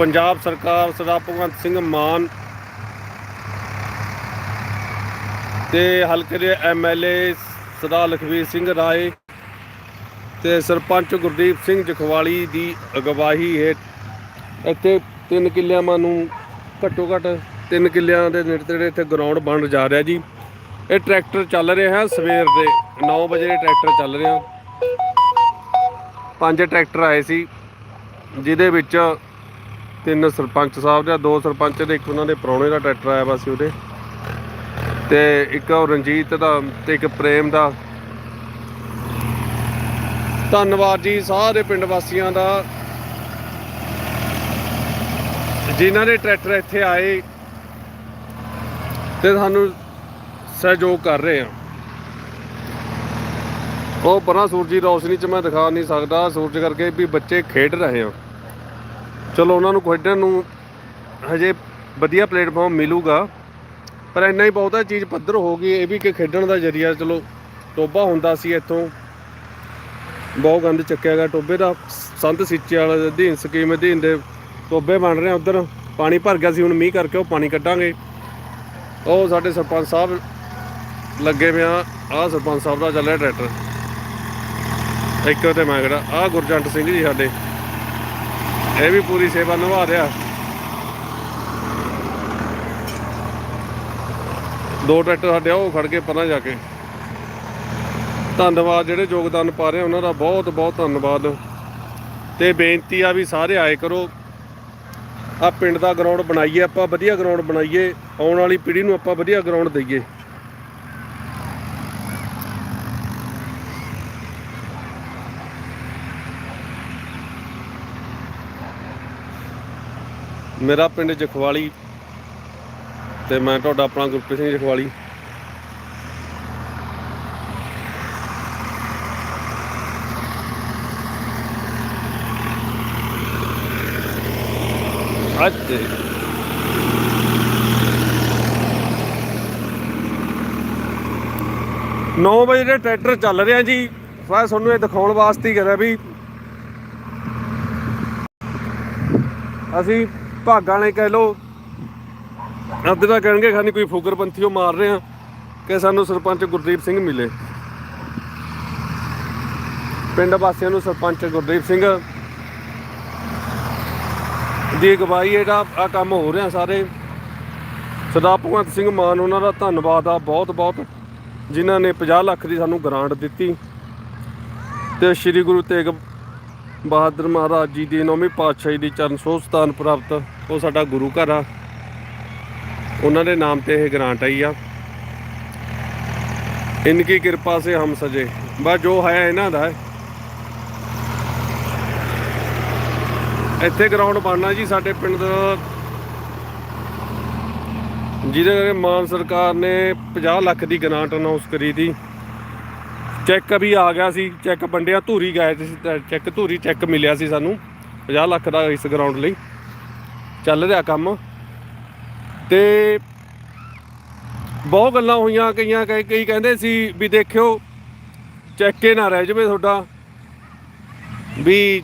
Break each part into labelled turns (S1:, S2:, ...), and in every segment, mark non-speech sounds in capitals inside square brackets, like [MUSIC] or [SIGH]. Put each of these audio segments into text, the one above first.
S1: ਪੰਜਾਬ ਸਰਕਾਰ ਸਰਦਾਰ ਭਗਵੰਤ ਸਿੰਘ ਮਾਨ ਤੇ ਹਲਕੇ ਦੇ ਐਮਐਲਏ ਸਰਦਾਰ ਲਖਵੀਰ ਸਿੰਘ ਰਾਏ ਤੇ ਸਰਪੰਚ ਗੁਰਦੀਪ ਸਿੰਘ ਜਖਵਾਲੀ ਦੀ ਅਗਵਾਈ ਹੇਠ ਇੱਥੇ ਤਿੰਨ ਕਿੱਲਿਆਂ ਨੂੰ ਘੱਟੋ ਘੱਟ ਤਿੰਨ ਕਿੱਲਿਆਂ ਦੇ ਨੇੜੇ ਤੇੜੇ ਇੱਥੇ ਗਰਾਊਂਡ ਬਣ ਜਾ ਰਿਹਾ ਜੀ। ਇਹ ਟਰੈਕਟਰ ਚੱਲ ਰਿਹਾ ਹੈ, ਸਵੇਰ ਦੇ 9 ਵਜੇ ਟਰੈਕਟਰ ਚੱਲ ਰਿਹਾ। ਪੰਜ ਟਰੈਕਟਰ ਆਏ ਸੀ, ਜਿਹਦੇ ਵਿੱਚ ਤਿੰਨ ਸਰਪੰਚ ਸਾਹਿਬ ਦੇ ਦੋ ਸਰਪੰਚ ਦੇ ਇੱਕ ਉਹਨਾਂ ਦੇ ਪ੍ਰਾਹੁਣੇ ਦਾ ਟਰੈਕਟਰ ਆਇਆ ਵਾ ਸੀ ਉਹਦੇ। ਤੇ ਇੱਕ ਉਹ ਰਣਜੀਤ ਦਾ ਤੇ ਇੱਕ ਪ੍ਰੇਮ ਦਾ। ਧੰਨਵਾਦ ਜੀ ਸਾਰੇ ਪਿੰਡ ਵਾਸੀਆਂ ਦਾ। ਜਿਨ੍ਹਾਂ ਦੇ ਟਰੈਕਟਰ ਇੱਥੇ ਆਏ ਤੇ ਸਾਨੂੰ ਸਹਿਯੋਗ ਕਰ ਰਹੇ ਆ। ਉਹ ਪਰਾਂ ਸੂਰਜੀ ਰੌਸ਼ਨੀ ਚ ਮੈਂ ਦਿਖਾ ਨਹੀਂ ਸਕਦਾ, ਸੂਰਜ ਕਰਕੇ ਵੀ ਬੱਚੇ ਖੇਡ ਰਹੇ ਆ। ਚਲੋ ਉਹਨਾਂ ਨੂੰ ਖੇਡਣ ਨੂੰ ਹਜੇ ਵਧੀਆ ਪਲੇਟਫਾਰਮ ਮਿਲੂਗਾ, ਪਰ ਇੰਨਾ ਹੀ ਬਹੁਤਾ ਚੀਜ਼ ਪੱਧਰ ਹੋ ਗਈ, ਇਹ ਵੀ ਕਿ ਖੇਡਣ ਦਾ ਜਰੀਆ ਚਲੋ ਟੋਬਾ ਹੁੰਦਾ ਸੀ ਇੱਥੋਂ। ਬਹੁਤ ਗੰਦ ਚੱਕਿਆ ਗਿਆ, ਟੋਬੇ ਦਾ ਸੰਤ ਸਿੱਚੇ ਵਾਲੇ ਅਧੀਨ ਸਕੀਮ ਅਧੀਨ ਦੇ ਟੋਬੇ ਬਣ ਰਹੇ ਆ ਉਧਰ। ਪਾਣੀ ਭਰ ਗਿਆ ਸੀ, ਹੁਣ ਮੀਂਹ ਕਰਕੇ ਉਹ ਪਾਣੀ ਕੱਢਾਂਗੇ। ਉਹ ਸਾਡੇ ਸਰਪੰਚ ਸਾਹਿਬ ਲੱਗੇ ਪਿਆ ਆਹ ਸਰਪੰਚ ਸਾਹਿਬ ਦਾ ਚੱਲ ਰਿਹਾ ਟਰੈਕਟਰ। ਇੱਕ ਤੇ ਮੈਂ ਕਿਹੜਾ, ਆਹ ਗੁਰਜੰਟ ਸਿੰਘ ਜੀ ਸਾਡੇ। ਇਹ ਵੀ ਪੂਰੀ ਸੇਵਾ ਨਿਭਾ ਰਿਹਾ। ਦੋ ਟਰੈਕਟਰ ਸਾਡੇ, ਉਹ ਖੜ ਕੇ ਪਰਾਂ ਜਾ ਕੇ। ਧੰਨਵਾਦ, ਜਿਹੜੇ ਯੋਗਦਾਨ ਪਾ ਰਹੇ ਉਹਨਾਂ ਦਾ ਬਹੁਤ ਬਹੁਤ ਧੰਨਵਾਦ। ਤੇ ਬੇਨਤੀ ਆ ਵੀ ਸਾਰੇ ਆਏ ਕਰੋ। ਆ ਪਿੰਡ ਦਾ ਗਰਾਊਂਡ ਬਣਾਈਏ, ਆਪਾਂ ਵਧੀਆ ਗਰਾਊਂਡ ਬਣਾਈਏ। ਆਉਣ ਵਾਲੀ ਪੀੜ੍ਹੀ ਨੂੰ ਆਪਾਂ ਵਧੀਆ ਗਰਾਊਂਡ ਦਈਏ। ਮੇਰਾ ਪਿੰਡ ਜਖਵਾਲੀ ਤੇ ਮੈਂ ਤੁਹਾਡਾ ਆਪਣਾ ਗੁਰਪ੍ਰੀਤ ਸਿੰਘ ਜਖਵਾਲੀ। ਅੱਜ ਨੌ ਵਜੇ ਦੇ ਟਰੈਕਟਰ ਚੱਲ ਰਿਹਾ ਜੀ। ਮੈਂ ਤੁਹਾਨੂੰ ਇਹ ਦਿਖਾਉਣ ਵਾਸਤੇ ਹੀ ਕਰਿਆ ਵੀ ਅਸੀਂ ਭਾਗਾਂ ਨੇ ਕਹਿ ਲੋ ਅੱਧੇ ਤਾਂ ਕਹਿਣਗੇ ਖਾਨੀ ਕੋਈ ਫੁਕਰਪੰਥੀ ਉਹ ਮਾਰ ਰਹੇ ਆ ਕਿ ਸਾਨੂੰ ਸਰਪੰਚ ਗੁਰਦੀਪ ਸਿੰਘ ਮਿਲੇ। ਪਿੰਡ ਵਾਸੀਆਂ ਨੂੰ ਸਰਪੰਚ ਗੁਰਦੀਪ ਸਿੰਘ ਦੀ ਅਗਵਾਈ ਇਹਦਾ ਆ ਕੰਮ ਹੋ ਰਿਹਾ ਸਾਰੇ। ਸਰਦਾਰ ਭਗਵੰਤ ਸਿੰਘ ਮਾਨ, ਉਹਨਾਂ ਦਾ ਧੰਨਵਾਦ ਆ ਬਹੁਤ ਬਹੁਤ, ਜਿਨ੍ਹਾਂ ਨੇ 50 ਲੱਖ ਦੀ ਸਾਨੂੰ ਗ੍ਰਾਂਟ ਦਿੱਤੀ। ਤੇ ਸ੍ਰੀ ਗੁਰੂ ਤੇਗ ਬਹਾਦਰ ਮਹਾਰਾਜ ਜੀ ਦੀ ਨੌਵੀਂ ਪਾਤਸ਼ਾਹੀ ਦੀ ਚਰਨ ਸੋਹ ਸਥਾਨ ਪ੍ਰਾਪਤ ਉਹ ਸਾਡਾ ਗੁਰੂ ਘਰ ਆ। ਉਹਨਾਂ ਦੇ ਨਾਮ ਤੇ ਇਹ ਗ੍ਰਾਂਟ ਆਈ ਆ। ਇਨਕੀ ਕਿਰਪਾ ਸੇ ਹਮ ਸਜੇ। ਬਸ ਜੋ ਹੈ ਇਹਨਾਂ ਦਾ। ਇੱਥੇ ਗਰਾਊਂਡ ਬਣਨਾ ਜੀ ਸਾਡੇ ਪਿੰਡ ਦਾ। ਜਿਹਦੇ ਕਰਕੇ ਮਾਨ ਸਰਕਾਰ ਨੇ 50 ਲੱਖ ਦੀ ਗ੍ਰਾਂਟ ਅਨਾਉਂਸ ਕਰੀ ਤੀ। ਚੈੱਕ ਵੀ ਆ ਗਿਆ ਸੀ। ਚੈੱਕ ਵੰਡਿਆ, ਧੂਰੀ ਗਏ ਸੀ। ਚੈੱਕ, ਧੂਰੀ ਚੈੱਕ ਮਿਲਿਆ ਸੀ ਸਾਨੂੰ। 50 ਲੱਖ ਦਾ ਇਸ ਗਰਾਊਂਡ ਲਈ। ਚੱਲ ਰਿਹਾ ਕੰਮ। ਤੇ ਬਹੁਤ ਗੱਲਾਂ ਹੋਈਆਂ, ਕਈਆਂ ਕਈ ਕਈ ਕਹਿੰਦੇ ਸੀ ਵੀ ਦੇਖਿਓ ਚੈੱਕੇ ਨਾ ਰਹਿ ਜਵੇ ਤੁਹਾਡਾ। ਵੀ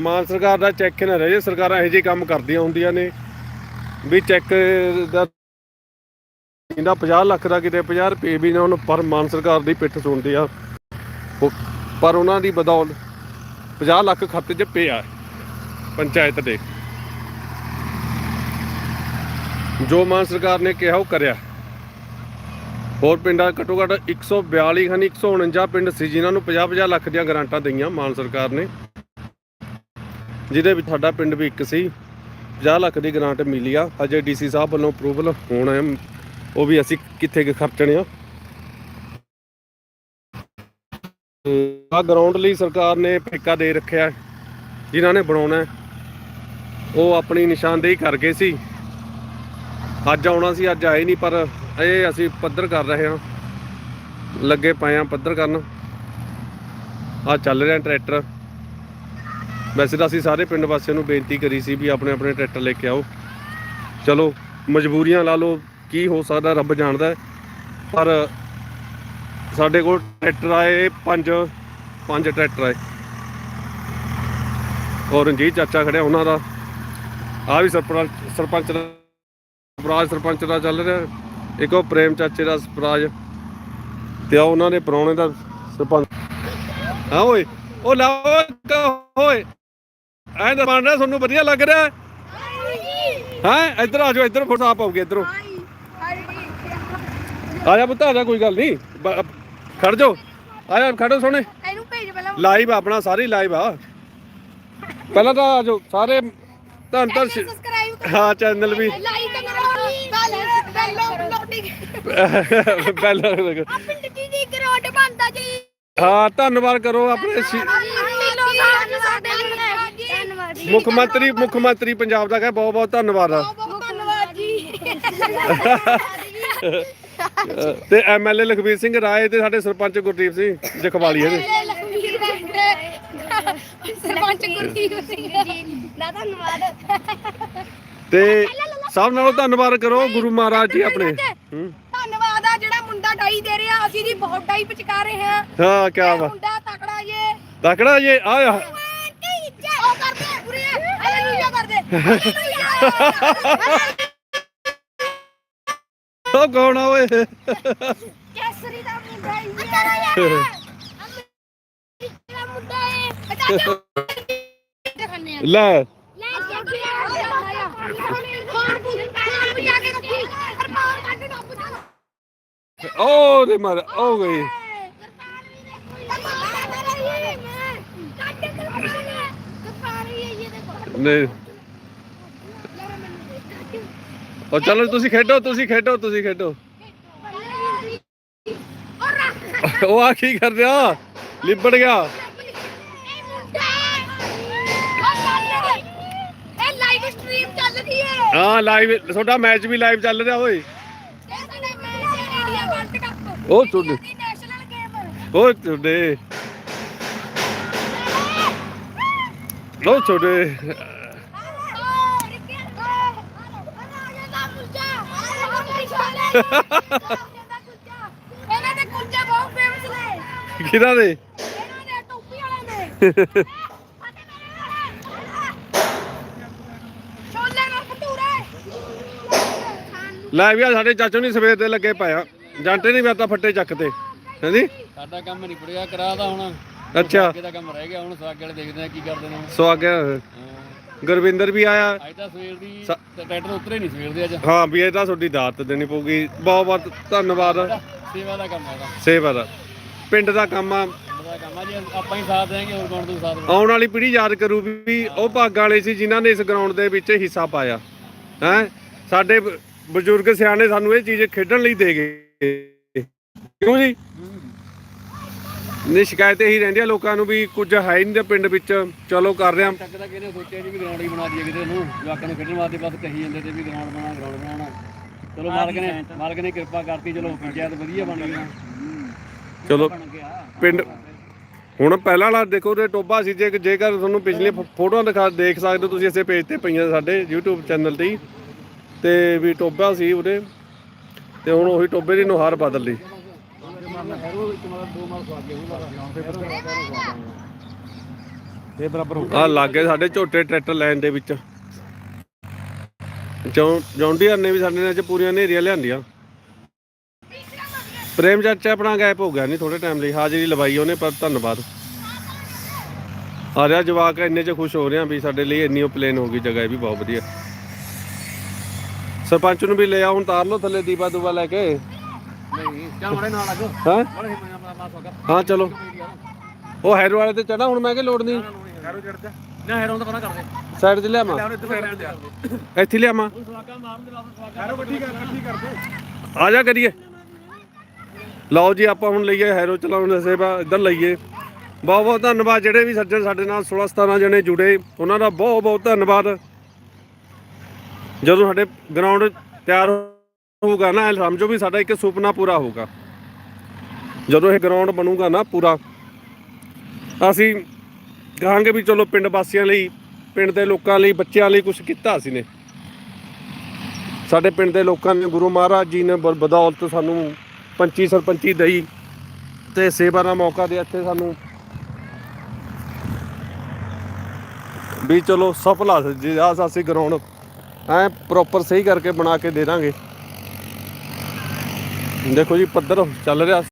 S1: ਮਾਨ ਸਰਕਾਰ ਦਾ ਚੈੱਕ ਨਾ ਰਹਿ ਜੇ ਸਰਕਾਰਾਂ ਇਹੋ ਜਿਹੇ ਕੰਮ ਕਰਦੀਆਂ ਹੁੰਦੀਆਂ ਨੇ। ਵੀ ਚੈੱਕ ਦਾ ਇਹਦਾ 50 ਲੱਖ ਦਾ ਕਿਤੇ 50 ਰੁਪਏ ਵੀ ਨਾ ਉਹਨੂੰ ਪਰ ਮਾਨ ਸਰਕਾਰ ਦੀ ਪਿੱਠ ਸੁਣਦੇ ਆ। ਉਹ- ਪਰ ਉਹਨਾਂ ਦੀ ਬਦੌਲਤ 50 ਲੱਖ ਖਾਤੇ 'ਚ ਪਿਆ ਪੰਚਾਇਤ ਦੇ। ਜੋ ਮਾਨ ਸਰਕਾਰ ਨੇ ਕਿਹਾ ਉਹ ਕਰਿਆ। ਹੋਰ ਪਿੰਡਾਂ ਘੱਟੋ ਘੱਟ 142 ਖਾਨੀ 149 ਪਿੰਡ ਸੀ, ਜਿਨ੍ਹਾਂ ਨੂੰ 50-50 ਲੱਖ ਦੀਆਂ ਗਰਾਂਟਾਂ ਦਈਆਂ ਮਾਨ ਸਰਕਾਰ ਨੇ। ਜਿਹਦੇ ਵਿੱਚ ਸਾਡਾ ਪਿੰਡ ਵੀ ਇੱਕ ਸੀ। 50 ਲੱਖ ਦੀ ਗ੍ਰਾਂਟ ਮਿਲੀ ਆ। ਅਜੇ ਡੀਸੀ ਸਾਹਿਬ ਵੱਲੋਂ ਅਪਰੂਵਲ ਹੋਣਾ ਹੈ ਉਹ ਵੀ ਅਸੀਂ ਕਿੱਥੇ ਕੁ ਖਰਚਣੇ ਆ। ਆ ਗਰਾਊਂਡ ਲਈ ਸਰਕਾਰ ਨੇ ਠੇਕਾ ਦੇ ਰੱਖਿਆ ਹੈ। ਜਿਨ੍ਹਾਂ ਨੇ ਬਣਾਉਣਾ ਉਹ ਆਪਣੀ ਨਿਸ਼ਾਨਦੇਹੀ ਕਰ ਗਏ ਸੀ। ਅੱਜ ਆਉਣਾ ਸੀ, ਅੱਜ ਆਏ ਨਹੀਂ, ਪਰ ਇਹ ਅਸੀਂ ਪੱਧਰ ਕਰ ਰਹੇ ਹਾਂ। ਲੱਗੇ ਪਏ ਆ ਪੱਧਰ ਕਰਨ। ਆ ਚੱਲ ਰਿਹਾ ਟਰੈਕਟਰ। ਵੈਸੇ ਤਾਂ ਅਸੀਂ ਸਾਰੇ ਪਿੰਡ ਵਾਸੀਆਂ ਨੂੰ ਬੇਨਤੀ ਕਰੀ ਸੀ ਵੀ ਆਪਣੇ ਆਪਣੇ ਟਰੈਕਟਰ ਲੈ ਕੇ ਆਓ। ਚਲੋ, ਮਜਬੂਰੀਆਂ ਲਾ ਲਓ, ਕੀ ਹੋ ਸਕਦਾ ਰੱਬ ਜਾਣਦਾ ਪਰ ਸਾਡੇ ਕੋਲ ਟਰੈਕਟਰ ਆਏ ਪੰਜ ਪੰਜ ਟਰੈਕਟਰ ਆਏ। ਔਰ ਰਣਜੀਤ ਚਾਚਾ ਖੜਿਆ ਉਹਨਾਂ ਦਾ। ਆ ਵੀ ਸਰਪੰਚ ਸਰਪੰਚ ਸਵਰਾਜ ਸਰਪੰਚ ਦਾ ਚੱਲ ਰਿਹਾ। ਇੱਕ ਉਹ ਪ੍ਰੇਮ ਚਾਚੇ ਦਾ ਸਵਰਾਜ ਤੇ ਆ ਉਹਨਾਂ ਦੇ ਪ੍ਰਾਹੁਣੇ ਦਾ ਸਰਪੰਚ। ਹਾਂ ਓਏ ਉਹ ਲਾਓ ਓਏ ਐਂ ਤਾਂ ਬਣ ਰਿਹਾ ਤੁਹਾਨੂੰ ਵਧੀਆ ਲੱਗ ਰਿਹਾ? ਹੈ? ਇੱਧਰ ਆ ਜਾਓ ਇੱਧਰ ਫੋਟੋ ਆਪ ਆਉਗੇ ਇੱਧਰੋਂ। ਆ ਜਾ ਪੁੱਤ ਆ ਜਾ ਕੋਈ ਗੱਲ ਨਹੀਂ। ਖੜ ਜਾਓ। ਆ ਜਾ ਖੜੋ ਸੋਹਣੇ।
S2: ਇਹਨੂੰ ਭੇਜ ਪਹਿਲਾਂ।
S1: ਲਾਈਵ ਆਪਣਾ ਸਾਰੀ ਲਾਈਵ ਆ। ਪਹਿਲਾਂ ਤਾਂ ਆ ਜਾਓ ਸਾਰੇ ਧੰਨ ਧੰਨ ਹਾਂ ਚੈਨਲ ਵੀ।
S2: ਲਾਈਕ ਬੈਲ ਆ ਪਿੰਡ ਦੀ ਗਰਾਊਂਡ ਬੰਦਾ ਜੀ
S1: ਹਾਂ ਧੰਨਵਾਦ ਕਰੋ ਆਪਣੇ ਸ਼ੀ-
S2: ਧੰਨਵਾਦ ਜੀ
S1: ਮੁੱਖ ਮੰਤਰੀ ਮੁੱਖ ਮੰਤਰੀ ਪੰਜਾਬ ਦਾ ਕਹੇ ਬਹੁਤ ਬਹੁਤ ਧੰਨਵਾਦ ਆ।
S2: ਬਹੁਤ ਧੰਨਵਾਦ ਜੀ
S1: ਤੇ ਐਮਐਲਏ ਲਖਬੀਰ ਸਿੰਘ ਰਾਏ ਤੇ ਸਾਡੇ ਸਰਪੰਚ ਗੁਰਦੀਪ ਸਿੰਘ ਜਖਵਾਲੀ ਇਹਦੇ
S2: ਸਰਪੰਚ ਗੁਰਦੀਪ ਸਿੰਘ ਜੀ ਨਾ ਧੰਨਵਾਦ।
S1: ਤੇ ਸਭ ਨਾਲੋਂ ਧੰਨਵਾਦ ਕਰੋ ਗੁਰੂ ਮਹਾਰਾਜ ਜੀ ਆਪਣੇ। ਹੂੰ।
S2: ਧੰਨਵਾਦ ਆ ਜਿਹੜਾ ਮੁੰਡਾ ਡਾਈ ਦੇ ਰਿਹਾ ਅਸੀਂ ਜੀ ਬਹੁਤ ਡਾਈ ਪਚਕਾ ਰਹੇ ਹਾਂ।
S1: ਹਾਂ ਕੀ ਵਾ
S2: ਮੁੰਡਾ ਤਕੜਾ ਜੇ।
S1: ਤਕੜਾ ਜੇ ਆ ਆ।
S2: ਉਹ ਕਰਦੇ। ਪੂਰੇ ਹਾਲੇਲੂਇਆ ਕਰਦੇ
S1: ਉਹ ਓਏ?
S2: ਕੇਸਰੀ ਦਾ ਮੁੰਡਾ ਹੀ ਅਮਰੀਕਾ ਦਾ ਮੁੰਡਾ ਹੈ [LAUGHS]
S1: ਲੈ
S2: ਲੈ ਕੇ ਆ ਖਾਣ ਖਾਣ ਵੀ ਆ ਕੇ ਰੱਖੀ ਹਰਪਾਲ ਕੱਢ ਨਾ ਪੁੱਛਾ
S1: ਉਹ ਦੇ ਮਾਰ ਉਹ ਗਈ ਨਹੀਂ। ਉਹ ਚਲੋ ਤੁਸੀਂ ਖੇਡੋ ਤੁਸੀਂ ਖੇਡੋ ਤੁਸੀਂ ਖੇਡੋ। ਉਹ ਆ ਕੀ ਕਰ ਰਿਹਾ ਲਿਬੜ ਗਿਆ।
S2: ਇਹ ਲਾਈਵ ਸਟ੍ਰੀਮ ਚੱਲ ਰਹੀ ਹੈ।
S1: ਹਾਂ ਲਾਈਵ ਤੁਹਾਡਾ ਮੈਚ ਵੀ ਲਾਈਵ ਚੱਲ ਰਿਹਾ ਓਏ
S2: ਇਹ ਸਾਡੇ ਮੈਚ ਇੰਡੀਆ ਵਰਲਡ ਕੱਪ
S1: ਉਹ ਤੁਹਾਡੇ
S2: ਦੀ ਨੈਸ਼ਨਲ ਗੇਮ
S1: ਉਹ ਤੁਹਾਡੇ ਉਹ ਤੁਹਾਡੇ
S2: ਇਹਨਾਂ ਦੇ ਕੁਲਚੇ ਬਹੁਤ ਫੇਮਸ ਨੇ।
S1: ਕਿਹਨਾਂ ਦੇ?
S2: ਇਹਨਾਂ ਦੇ ਟੋਪੀ ਵਾਲਿਆਂ ਦੇ। ਛੋਲੇ ਨਾਲ ਭਟੂਰੇ।
S1: ਲੈ ਵੀ ਸਾਡੇ ਚਾਚੂ ਨਹੀਂ ਸਵੇਰ ਦੇ ਲੱਗੇ ਪਾਇਆ ਜਾਂਟੇ ਨਹੀਂ ਤਾਂ ਫੱਟੇ ਚੱਕਤੇ ਹਾਂਜੀ?
S3: ਸਾਡਾ ਕੰਮ ਨਹੀਂ ਪੁੜਿਆ ਕਰਾਦਾ ਹੁਣ।
S1: ਅੱਛਾ।
S3: ਅੱਗੇ ਦਾ ਕੰਮ ਰਹਿ ਗਿਆ ਹੁਣ ਸਵਾਗੇ ਵਾਲੇ ਦੇਖਦੇ ਆ ਕੀ ਕਰਦੇ ਨੇ। ਹੁਣ।
S1: ਸੋ ਆ ਗਿਆ
S3: ਹਾਂ।
S1: ਗੁਰਵਿੰਦਰ ਵੀ ਆਇਆ।
S3: ਅੱਜ ਤਾਂ ਸਵੇਰ ਦੀ ਤੇ ਟਰੈਕਟਰ ਉਤਰੇ ਨਹੀਂ ਸਵੇਰ ਦੇ ਅੱਜ।
S1: ਹਾਂ ਵੀ ਇਹ ਤਾਂ ਤੁਹਾਡੀ ਦਾਤ ਦੇਣੀ ਪਊਗੀ। ਬਹੁਤ ਬਹੁਤ ਧੰਨਵਾਦ।
S3: ਸੇਵਾ ਦਾ ਕੰਮ ਹੈਗਾ
S1: ਸੇਵਾ ਦਾ। ਪਿੰਡ ਦਾ ਕੰਮ ਆ।
S3: ਆਪਾਂ ਹੀ ਸਾਥ ਹੋਰ ਕੌਣ ਤੋਂ ਸਾਥ?
S1: ਆਉਣ ਵਾਲੀ ਪੀੜ੍ਹੀ ਯਾਦ ਕਰੂ ਵੀ ਉਹ ਭਾਗਾਂ ਵਾਲੇ ਸੀ ਜਿਨ੍ਹਾਂ ਨੇ ਇਸ ਗਰਾਊਂਡ ਦੇ ਵਿੱਚ ਹਿੱਸਾ ਪਾਇਆ। ਹੈ? ਸਾਡੇ ਬਜ਼ੁਰਗ ਸਿਆਣੇ ਸਾਨੂੰ ਇਹ ਚੀਜ਼ ਖੇਡਣ ਲਈ ਦੇ ਗਏ। ਕਿਉਂ ਜੀ? ਨੇ ਸ਼ਿਕਾਇਤ ਇਹੀ ਰਹਿੰਦੀ ਆ ਲੋਕਾਂ ਨੂੰ ਵੀ ਕੁਝ ਹੈ ਹੀ ਨਹੀਂ ਤੇ ਪਿੰਡ ਵਿੱਚ। ਚਲੋ ਕਰ ਰਹੇ ਆ।
S3: ਤੱਕ ਤਾਂ ਕਿਹਨੇ ਸੋਚਿਆ ਜੀ ਵੀ ਗਰਾਊਂਡ ਹੀ ਬਣਾ ਦਈਏ ਕਿਤੇ ਨੂੰ? ਜਵਾਕਾਂ ਨੂੰ ਖੇਡਣ ਵਾਸਤੇ ਬਸ ਕਹੀ ਜਾਂਦੇ ਤੇ ਵੀ ਗਰਾਊਂਡ ਬਣਾ ਗਰਾਊਂਡ ਬਣਾਉਣਾ। ਚਲੋ ਮਾਲਕ ਨੇ ਮਾਲਕ ਨੇ ਕਿਰਪਾ ਕਰਤੀ ਚਲੋ ਪੰਚਾਇਤ ਵਧੀਆ ਬਣ ਗਈ। ਨਾ
S1: ਚਲੋ
S3: ਬਣ ਗਿਆ।
S1: ਪਿੰਡ ਹੁਣ ਪਹਿਲਾਂ ਵਾਲਾ ਦੇਖੋ ਤੇ ਟੋਬਾ ਸੀ ਜੇ ਜੇਕਰ ਤੁਹਾਨੂੰ ਪਿਛਲੇ ਫੋਟੋਆਂ ਦਿਖਾ ਦੇਖ ਸਕਦੇ ਹੋ ਤੁਸੀਂ ਇਸੇ ਪੇਜ ਤੇ ਪਈਆਂ ਸਾਡੇ YouTube ਚੈਨਲ ਤੇ। ਤੇ ਵੀ ਟੋਬਾ ਸੀ ਉਹਦੇ। ਤੇ ਹੁਣ ਉਹੀ ਟੋਬੇ ਦੀ ਨੁਹਾਰ ਬਦਲ ਲਈ।
S3: ਇਹ ਬਰਾਬਰ
S1: ਆ ਲੱਗੇ ਸਾਡੇ ਝੋਟੇ ਟਰੈਕਟਰ ਲਾਈਨ ਦੇ ਵਿੱਚ। ਜੌਂ ਜੌਂਡੀਅਰ ਨੇ ਵੀ ਸਾਡੇ ਨਾਲ ਚ ਪੂਰੀਆਂ ਨੇਰੀਆਂ ਲਿਆਂਦੀਆਂ। ਪ੍ਰੇਮ ਚਾਚਾ ਆਪਣਾ ਗਾਇਬ ਹੋ ਗਿਆ ਨਹੀਂ ਥੋੜੇ ਟਾਈਮ ਲਈ। ਹਾਜ਼ਰੀ ਲਵਾਈ ਉਹਨੇ ਪਰ ਧੰਨਵਾਦ। ਆ ਰਿਹਾ ਜਵਾਕ ਇੰਨੇ ਚ ਖੁਸ਼ ਹੋ ਰਿਹਾ ਵੀ ਸਾਡੇ ਲਈ ਇੰਨੀ ਪਲੇਨ ਹੋ ਗਈ ਜਗ੍ਹਾ ਇਹ ਵੀ ਬਹੁਤ ਵਧੀਆ। ਸਰਪੰਚ ਨੂੰ ਵੀ ਲੈ ਆਉਣ ਤਾਰ ਲਓ ਥੱਲੇ ਦੀਪਾ ਦੂਬਾ ਲੈ ਕੇ।
S3: ਨਹੀਂ ਚੱਲ ਮੜੇ ਨਾਲ ਲੱਗ
S1: ਹਾਂ?
S3: ਬੜੇ
S1: ਚਲੋ। ਉਹ ਹੈਰੋ ਵਾਲੇ ਤੇ ਚੜਾ ਹੁਣ ਮੈਂ ਕਿ ਲੋੜ ਨਹੀਂ।
S3: ਹੈਰੋ ਚੜ ਜਾ। ਨਾ ਹੈਰੋ ਤਾਂ ਪਤਾ ਕਰਦੇ।
S1: ਸਾਈਡ 'ਚ ਲਿਆਵਾਂ?
S3: ਹੁਣ
S1: ਇੱਥੇ ਲਿਆਵਾਂ?
S3: ਹੈਰੋ ਇਕੱਠੀ ਕਰ ਇਕੱਠੀ ਕਰਦੇ
S1: ਆ ਜਾ ਕਰੀਏ। ਲਓ ਜੀ ਆਪਾਂ ਹੁਣ ਲਈਏ ਹੈਰੋ ਚਲਾਉਣ ਦਾ ਸੇਵਾ ਇੱਧਰ ਲਈਏ। ਬਹੁਤ ਬਹੁਤ ਧੰਨਵਾਦ ਜਿਹੜੇ ਵੀ ਸੱਜਣ ਸਾਡੇ ਨਾਲ 16 17 ਜਣੇ ਜੁੜੇ ਉਹਨਾਂ ਦਾ ਬਹੁਤ ਬਹੁਤ ਧੰਨਵਾਦ। ਜਦੋਂ ਸਾਡੇ ਗਰਾਊਂਡ ਤਿਆਰ ਹੋਊਗਾ ਨਾ, ਇਹ ਸਮਝੋ ਵੀ ਸਾਡਾ ਇੱਕ ਸੁਪਨਾ ਪੂਰਾ ਹੋਊਗਾ। ਜਦੋਂ ਇਹ ਗਰਾਊਂਡ ਬਣੂਗਾ ਨਾ ਪੂਰਾ, ਅਸੀਂ ਕਹਾਂਗੇ ਵੀ ਚਲੋ ਪਿੰਡ ਵਾਸੀਆਂ ਲਈ, ਪਿੰਡ ਦੇ ਲੋਕਾਂ ਲਈ, ਬੱਚਿਆਂ ਲਈ ਕੁਝ ਕੀਤਾ ਅਸੀਂ ਨੇ। ਸਾਡੇ ਪਿੰਡ ਦੇ ਲੋਕਾਂ ਨੇ, ਗੁਰੂ ਮਹਾਰਾਜ ਜੀ ਨੇ ਬ- ਬਦੌਲਤ ਸਾਨੂੰ ਪੰਚੀ ਸਰਪੰਚੀ ਦਈ ਤੇ ਸੇਵਾ ਦਾ ਮੌਕਾ ਦੇ ਇੱਥੇ ਸਾਨੂੰ। ਵੀ ਚਲੋ ਸਫਲ ਆ ਜੀ ਅਸੀਂ ਗਰਾਊਂਡ ਐ ਪ੍ਰੋਪਰ ਸਹੀ ਕਰਕੇ ਬਣਾ ਕੇ ਦੇ ਦਾਂਗੇ। ਦੇਖੋ ਜੀ, ਪੱਧਰ ਚੱਲ ਰਿਹਾ।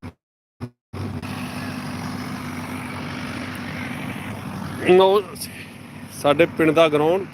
S1: ਉਹ ਸਾਡੇ ਪਿੰਡ ਦਾ ਗਰਾਊਂਡ